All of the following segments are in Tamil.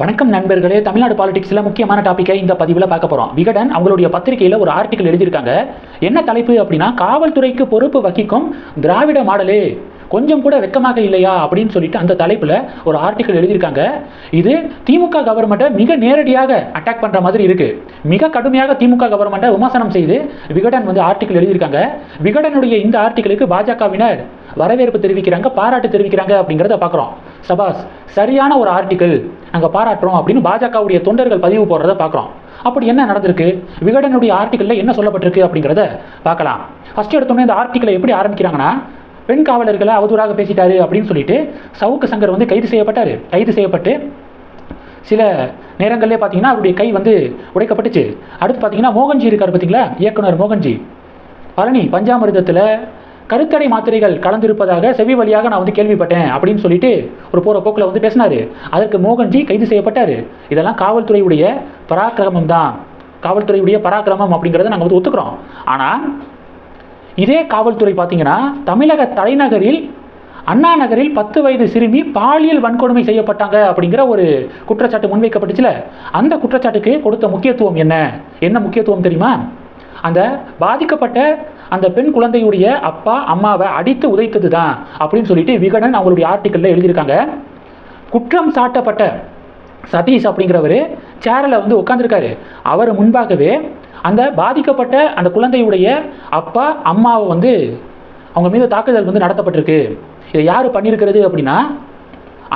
வணக்கம் நண்பர்களே. தமிழ்நாடு பாலிடிக்ஸில் முக்கியமான டாப்பிக்கை இந்த பதிவில் பார்க்க போகிறோம் விகடன் அவங்களுடைய பத்திரிகையில் ஒரு ஆர்டிக்கல் எழுதியிருக்காங்க. என்ன தலைப்பு அப்படின்னா காவல்துறைக்கு பொறுப்பு வகிக்கும் திராவிட மாடலே. கொஞ்சம் கூட வெக்கமாக இல்லையா அப்படின்னு சொல்லிட்டு அந்த தலைப்பில் ஒரு ஆர்டிக்கல் எழுதியிருக்காங்க. இது திமுக கவர்மெண்ட்டை மிக நேரடியாக அட்டாக் பண்ணுற மாதிரி இருக்குது மிக கடுமையாக திமுக கவர்மெண்ட்டை விமர்சனம் செய்து விகடன் வந்து ஆர்டிக்கல் எழுதியிருக்காங்க. விகடனுடைய இந்த ஆர்டிக்கலுக்கு பாஜகவினர் வரவேற்பு தெரிவிக்கிறாங்க பாராட்டு தெரிவிக்கிறாங்க அப்படிங்கிறத பார்க்குறோம். சபாஸ் சரியான ஒரு ஆர்டிக்கல் நாங்கள் பாராட்டுறோம் அப்படின்னு பாஜகவுடைய தொண்டர்கள் பதிவு போடுறத பார்க்குறோம். அப்படி என்ன நடந்திருக்கு? விகடனுடைய ஆர்டிக்கலில் என்ன சொல்லப்பட்டிருக்கு அப்படிங்கிறத பார்க்கலாம். ஃபஸ்ட்டு எடுத்தோன்னே இந்த ஆர்டிக்கலை எப்படி ஆரம்பிக்கிறாங்கன்னா பெண் காவலர்களை அவதூறாக பேசிட்டாரு அப்படின்னு சொல்லிட்டு சவுக்கு சங்கர் வந்து கைது செய்யப்பட்டார். கைது செய்யப்பட்டு சில நேரங்களிலே பார்த்தீங்கன்னா அவருடைய கை வந்து உடைக்கப்பட்டுச்சு. அடுத்து பார்த்தீங்கன்னா மோகன்ஜி இருக்கார் பார்த்தீங்களா? இயக்குனர் மோகன்ஜி. பழனி பஞ்சாமிர்தத்தில் கருத்தடை மாத்திரைகள் கலந்திருப்பதாக செவி வழியாக நான் வந்து கேள்விப்பட்டேன் அப்படின்னு சொல்லிட்டு ஒரு போகிற போக்கில் வந்து பேசினாரு. அதற்கு மோகன்ஜி கைது செய்யப்பட்டார். இதெல்லாம் காவல்துறையுடைய பராக்கிரமம் தான். காவல்துறையுடைய பராக்கிரமம் அப்படிங்கிறத நாங்கள் வந்து ஒத்துக்கிறோம். ஆனால் இதே காவல்துறை பார்த்தீங்கன்னா தமிழக தலைநகரில் அண்ணா நகரில் பத்து வயது சிறுமி பாலியல் வன்கொடுமை செய்யப்பட்டாங்க அப்படிங்கிற ஒரு குற்றச்சாட்டு முன்வைக்கப்பட்டுச்சுல. அந்த குற்றச்சாட்டுக்கு கொடுத்த முக்கியத்துவம் என்ன? என்ன முக்கியத்துவம் தெரியுமா? அந்த பாதிக்கப்பட்ட அந்த பெண் குழந்தையுடைய அப்பா அம்மாவை அடித்து உதைத்தது தான் அப்படின்னு சொல்லிட்டு விகடன் அவங்களுடைய ஆர்டிக்கலில் எழுதியிருக்காங்க. குற்றம் சாட்டப்பட்ட சதீஷ் அப்படிங்கிறவர் சேரில் வந்து உட்காந்துருக்காரு அவர் முன்பாகவே அந்த பாதிக்கப்பட்ட அந்த குழந்தையுடைய அப்பா அம்மாவை வந்து அவங்க மீது தாக்குதல் வந்து நடத்தப்பட்டிருக்கு. இதை யார் பண்ணியிருக்கிறது அப்படின்னா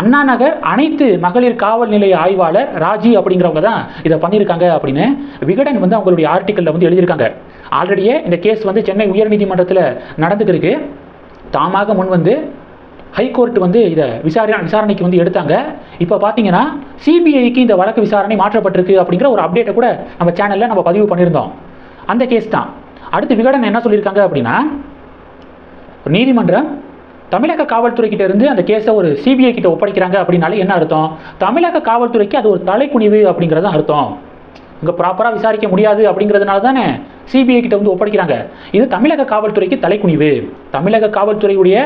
அண்ணா நகர் அனைத்து மகளிர் காவல் நிலைய ஆய்வாளர் ராஜி அப்படிங்கிறவங்க தான் இதை பண்ணியிருக்காங்க அப்படின்னு விகடன் வந்து அவங்களுடைய ஆர்டிக்கலில் வந்து எழுதியிருக்காங்க. ஆல்ரெடியே இந்த கேஸ் வந்து சென்னை உயர்நீதிமன்றத்தில் நடந்துக்கிருக்கு. தாமாக முன் வந்து ஹைகோர்ட் வந்து இதை விசாரணை விசாரணைக்கு வந்து எடுத்தாங்க. இப்போ பார்த்தீங்கன்னா சிபிஐக்கு இந்த வழக்கு விசாரணை மாற்றப்பட்டிருக்கு அப்படிங்கிற ஒரு அப்டேட்டை கூட நம்ம சேனலில் நம்ம பதிவு பண்ணியிருந்தோம். அந்த கேஸ் தான். அடுத்து விகடன் என்ன சொல்லியிருக்காங்க அப்படின்னா நீதிமன்றம் தமிழக காவல்துறைக்கிட்ட இருந்து அந்த கேஸை ஒரு சிபிஐ கிட்ட ஒப்படைக்கிறாங்க அப்படின்னாலே என்ன அர்த்தம்? தமிழக காவல்துறைக்கு அது ஒரு தலைக்குனிவு அப்படிங்கிறது அர்த்தம். இங்கே ப்ராப்பராக விசாரிக்க முடியாது அப்படிங்கிறதுனால தானே சிபிஐ கிட்ட வந்து ஒப்படைக்கிறாங்க. இது தமிழக காவல்துறைக்கு தலைக்குனிவு. தமிழக காவல்துறையுடைய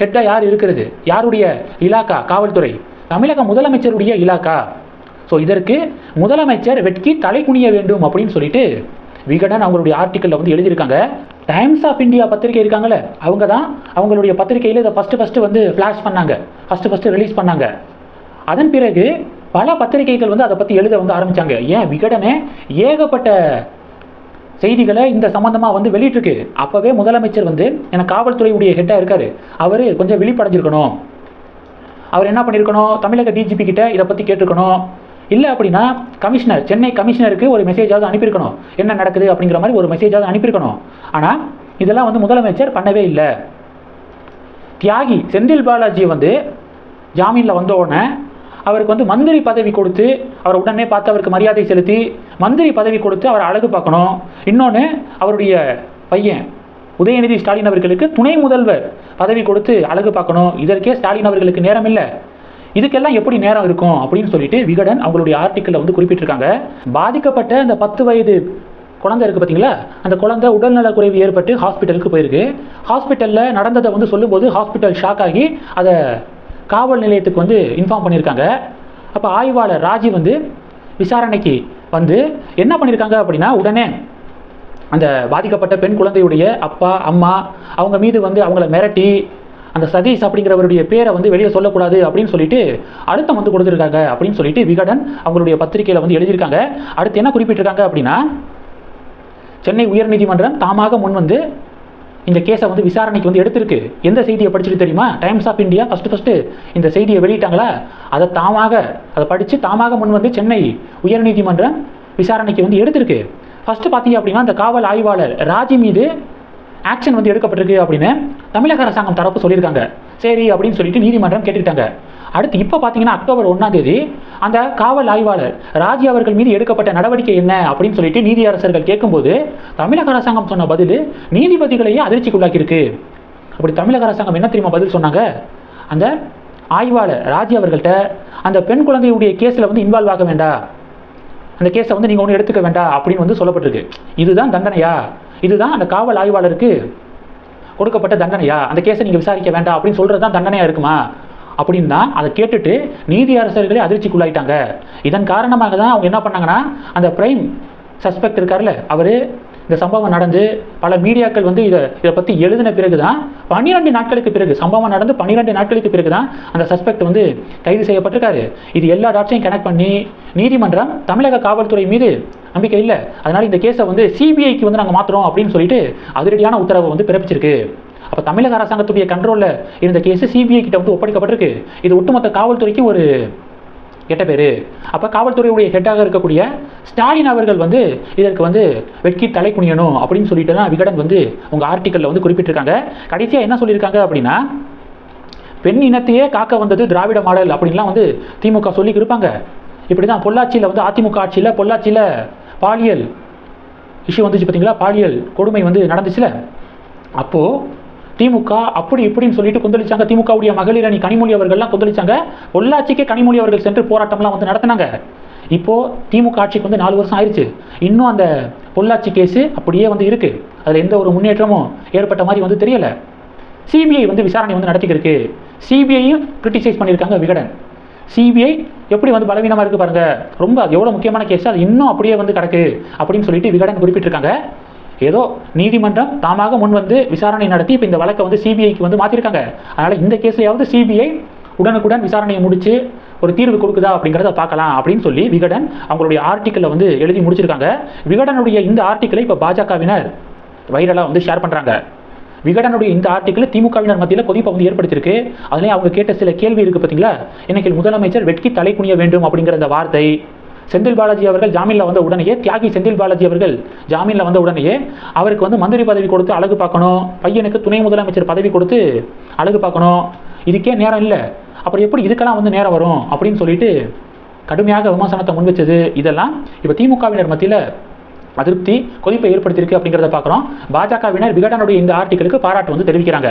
ஹெட்டாக யார் இருக்கிறது? யாருடைய இலாக்கா? காவல்துறை. தமிழக முதலமைச்சருடைய இலாக்கா. ஸோ இதற்கு முதலமைச்சர் வெட்கி தலைக்குனிய வேண்டும் அப்படின்னு சொல்லிட்டு விகடன் அவங்களுடைய ஆர்டிக்கலில் வந்து எழுதியிருக்காங்க. டைம்ஸ் ஆஃப் இந்தியா பத்திரிகை இருக்காங்களே அவங்க தான் அவங்களுடைய பத்திரிகையில் இதை ஃபஸ்ட்டு ஃபஸ்ட்டு வந்து ஃப்ளாஷ் பண்ணாங்க. ஃபஸ்ட்டு ஃபஸ்ட்டு ரிலீஸ் பண்ணாங்க. அதன் பிறகு பல பத்திரிகைகள் வந்து அதை பற்றி எழுத வந்து ஆரம்பித்தாங்க ஏன்? விகடனே ஏகப்பட்ட செய்திகளை இந்த சம்மந்தமாக வந்து வெளியிட்டிருக்கு. அப்போவே முதலமைச்சர் வந்து எனக்கு காவல்துறையுடைய ஹெட்டாக இருக்கார். அவர் கொஞ்சம் விழிப்படைஞ்சிருக்கணும். அவர் என்ன பண்ணியிருக்கணும் தமிழக டிஜிபி கிட்ட இதை பற்றி கேட்டிருக்கணும். இல்லை அப்படின்னா கமிஷனர் சென்னை கமிஷனருக்கு ஒரு மெசேஜாவது அனுப்பியிருக்கணும். என்ன நடக்குது அப்படிங்கிற மாதிரி ஒரு மெசேஜாவது அனுப்பியிருக்கணும். ஆனால் இதெல்லாம் வந்து முதலமைச்சர் பண்ணவே இல்லை. தியாகி செந்தில் பாலாஜி வந்து ஜாமீனில் வந்த உடனே அவருக்கு வந்து மந்திரி பதவி கொடுத்து அவரை உடனே பார்த்து அவருக்கு மரியாதை செலுத்தி மந்திரி பதவி கொடுத்து அவரை அழகு பார்க்கணும். இன்னொன்று அவருடைய பையன் உதயநிதி ஸ்டாலின் அவர்களுக்கு துணை முதல்வர் பதவி கொடுத்து அழகு பார்க்கணும். இதற்கே ஸ்டாலின் அவர்களுக்கு நேரம் இல்லை. இதுக்கெல்லாம் எப்படி நேரம் இருக்கும் அப்படின்னு சொல்லிட்டு விகடன் அவங்களுடைய ஆர்டிக்கலில் வந்து குறிப்பிட்டிருக்காங்க. பாதிக்கப்பட்ட அந்த பத்து வயது குழந்தை இருக்குது பார்த்தீங்களா அந்த குழந்தை உடல்நலக்குறைவு ஏற்பட்டு ஹாஸ்பிட்டலுக்கு போயிருக்கு. ஹாஸ்பிட்டலில் நடந்ததை வந்து சொல்லும்போது ஹாஸ்பிட்டல் ஷாக் ஆகி அதை காவல் நிலையத்துக்கு வந்து இன்ஃபார்ம் பண்ணியிருக்காங்க. அப்போ ஆய்வாளர் ராஜி வந்து விசாரணைக்கு வந்து என்ன பண்ணியிருக்காங்க அப்படின்னா உடனே அந்த பாதிக்கப்பட்ட பெண் குழந்தையுடைய அப்பா அம்மா அவங்க மீது வந்து அவங்கள மிரட்டி அந்த சதீஷ் அப்படிங்கிறவருடைய பேரை வந்து வெளியே சொல்லக்கூடாது அப்படின்னு சொல்லிட்டு அழுத்தம் வந்து கொடுத்துருக்காங்க அப்படின்னு சொல்லிட்டு விகடன் அவங்களுடைய பத்திரிகையில் வந்து எழுதியிருக்காங்க. அடுத்து என்ன குறிப்பிட்டிருக்காங்க அப்படின்னா சென்னை உயர்நீதிமன்றம் தாமாக முன் வந்து இந்த கேஸை வந்து விசாரணைக்கு வந்து எடுத்திருக்கு. எந்த செய்தியை படிச்சுட்டு தெரியுமா? Times of India first first இந்த செய்தியை வெளியிட்டாங்களா? அதை தாமாக அதை படித்து தாமாக முன் வந்து சென்னை உயர்நீதிமன்றம் விசாரணைக்கு வந்து எடுத்திருக்கு. ஃபஸ்ட்டு பார்த்தீங்க அப்படின்னா அந்த காவல் ஆய்வாளர் ராஜி மீது ஆக்ஷன் வந்து எடுக்கப்பட்டிருக்கு அப்படின்னு தமிழக அரசாங்கம் தரப்பு சொல்லியிருக்காங்க. சரி அப்படின்னு சொல்லிட்டு நீதிமன்றம் கேட்டுக்கிட்டாங்க அடுத்து இப்போ பார்த்தீங்கன்னா அக்டோபர் ஒன்றாம் தேதி அந்த காவல் ஆய்வாளர் ராஜி அவர்கள் மீது எடுக்கப்பட்ட நடவடிக்கை என்ன அப்படின்னு சொல்லிட்டு நீதியரசர்கள் கேட்கும்போது தமிழக அரசாங்கம் சொன்ன பதில் நீதிபதிகளையே அதிர்ச்சிக்குள்ளாக்கியிருக்கு. அப்படி தமிழக அரசாங்கம் என்ன தெரியுமா பதில் சொன்னாங்க? அந்த ஆய்வாளர் ராஜி அவர்கள்ட்ட அந்த பெண் குழந்தையுடைய கேஸில் வந்து இன்வால்வ் ஆக வேண்டாம் அந்த கேஸை வந்து நீங்கள் ஒன்றும் எடுத்துக்க வேண்டாம் அப்படின்னு வந்து சொல்லப்பட்டிருக்கு. இதுதான் தண்டனையா? இதுதான் அந்த காவல் ஆய்வாளருக்கு கொடுக்கப்பட்ட தண்டனையா? அந்த கேஸை நீங்கள் விசாரிக்க வேண்டாம் அப்படின்னு சொல்கிறது தான் தண்டனையாக இருக்குமா? அப்படின்னா அதை கேட்டுட்டு நீதி அரசர்களே அதிர்ச்சிக்குள்ளாயிட்டாங்க. இதன் காரணமாக தான் அவங்க என்ன பண்ணாங்கன்னா அந்த பிரைம் சஸ்பெக்ட் இருக்கார்ல அவர் இந்த சம்பவம் நடந்து பல மீடியாக்கள் வந்து இதை இதை பற்றி எழுதின பிறகு தான் பன்னிரெண்டு நாட்களுக்கு பிறகு சம்பவம் நடந்து பன்னிரெண்டு நாட்களுக்கு பிறகு தான் அந்த சஸ்பெக்ட் வந்து கைது செய்யப்பட்டிருக்காரு. இது எல்லா டாட்ஸையும் கனெக்ட் பண்ணி நீதிமன்றம் தமிழக காவல்துறை மீது நம்பிக்கை இல்லை. அதனால் இந்த கேஸை வந்து சிபிஐக்கு வந்து நாங்கள் மாற்றுறோம் அப்படின்னு சொல்லிட்டு அதிரடியான உத்தரவை வந்து பிறப்பிச்சிருக்கு. அப்போ தமிழக அரசாங்கத்துடைய கண்ட்ரோலில் இருந்த கேஸ் சிபிஐ கிட்ட வந்து ஒப்படைக்கப்பட்டிருக்கு. இது ஒட்டுமொத்த காவல்துறைக்கு ஒரு கெட்ட பேர். அப்போ காவல்துறையுடைய ஹெட்டாக இருக்கக்கூடிய ஸ்டாலின் அவர்கள் வந்து இதற்கு வந்து வெட்கி தலை குனியணும் அப்படின்னு சொல்லிட்டு தான் விகடன் வந்து உங்கள் ஆர்டிக்கலில் வந்து குறிப்பிட்டிருக்காங்க. கடைசியாக என்ன சொல்லியிருக்காங்க அப்படின்னா பெண் இனத்தையே காக்க வந்தது திராவிட மாடல் அப்படின்லாம் வந்து திமுக சொல்லி இருப்பாங்க இப்படி தான் பொள்ளாச்சியில் வந்து அதிமுக ஆட்சியில் பொள்ளாச்சியில் பாலியல் இஷ்யூ வந்துச்சு பார்த்தீங்களா பாலியல் கொடுமை வந்து நடந்துச்சுல. அப்போது திமுக அப்படி இப்படின்னு சொல்லிட்டு கொந்தளிச்சாங்க. திமுகவுடைய மகளிர் அணி கனிமொழி அவர்கள்லாம் கொந்தளிச்சாங்க. பொள்ளாச்சிக்கே கனிமொழி அவர்கள் சென்று போராட்டம்லாம் வந்து நடத்தினாங்க. இப்போ திமுக ஆட்சிக்கு வந்து நாலு வருஷம் ஆயிடுச்சு இன்னும் அந்த பொள்ளாச்சி கேஸு அப்படியே வந்து இருக்கு. அதில் எந்த ஒரு முன்னேற்றமும் ஏற்பட்ட மாதிரி வந்து தெரியல. சிபிஐ வந்து விசாரணை வந்து நடத்திக்கிருக்கு. சிபிஐயும் கிரிட்டிசைஸ் பண்ணியிருக்காங்க விகடன். சிபிஐ எப்படி வந்து பலவீனமாக இருக்குது பாருங்க. ரொம்ப அது எவ்வளோ முக்கியமான கேஸ் அது இன்னும் அப்படியே வந்து கிடக்கு அப்படின்னு சொல்லிட்டு விகடன் குறிப்பிட்டிருக்காங்க. ஏதோ நீதிமன்றம் தாமாக முன் வந்து விசாரணை நடத்தி இப்போ இந்த வழக்கை வந்து சிபிஐக்கு வந்து மாற்றிருக்காங்க அதனால் இந்த கேஸ்லையாவது சிபிஐ உடனுக்குடன் விசாரணையை முடித்து ஒரு தீர்வு கொடுக்குதா அப்படிங்கிறத பார்க்கலாம் அப்படின்னு சொல்லி விகடன் அவங்களுடைய ஆர்டிக்கலில் வந்து எழுதி முடிச்சிருக்காங்க. விகடனுடைய இந்த ஆர்டிக்கலை இப்போ பாஜகவினர் வைரலாக வந்து ஷேர் பண்ணுறாங்க விகடனுடைய இந்த ஆர்டிக்கல் திமுகவினர் மத்தியில் கொதிப்பை வந்து ஏற்படுத்தியிருக்கு. அதுலேயும் அவங்க கேட்ட சில கேள்வி இருக்குது பார்த்தீங்களா இன்னைக்கு முதலமைச்சர் வெட்கி தலை குனிய வேண்டும் அப்படிங்கிற அந்த வார்த்தை. செந்தில் பாலாஜி அவர்கள் ஜாமீனில் வந்த உடனேயே தியாகி செந்தில் பாலாஜி அவர்கள் ஜாமீனில் வந்த உடனேயே அவருக்கு வந்து மந்திரி பதவி கொடுத்து அழகு பார்க்கணும் பையனுக்கு துணை முதலமைச்சர் பதவி கொடுத்து அழகு பார்க்கணும் இதுக்கே நேரம் இல்லை. அப்புறம் எப்படி இதுக்கெல்லாம் வந்து நேரம் வரும் அப்படின்னு சொல்லிட்டு கடுமையாக விமர்சனத்தை முன்வச்சது இதெல்லாம். இப்போ திமுகவினர் மத்தியில் அதிருப்தி கொதிப்பை ஏற்படுத்தியிருக்கு அப்படிங்கிறத பார்க்குறோம். பாஜகவினர் விகடனுடைய இந்த ஆர்டிகளுக்கு பாராட்டு வந்து தெரிவிக்கிறாங்க.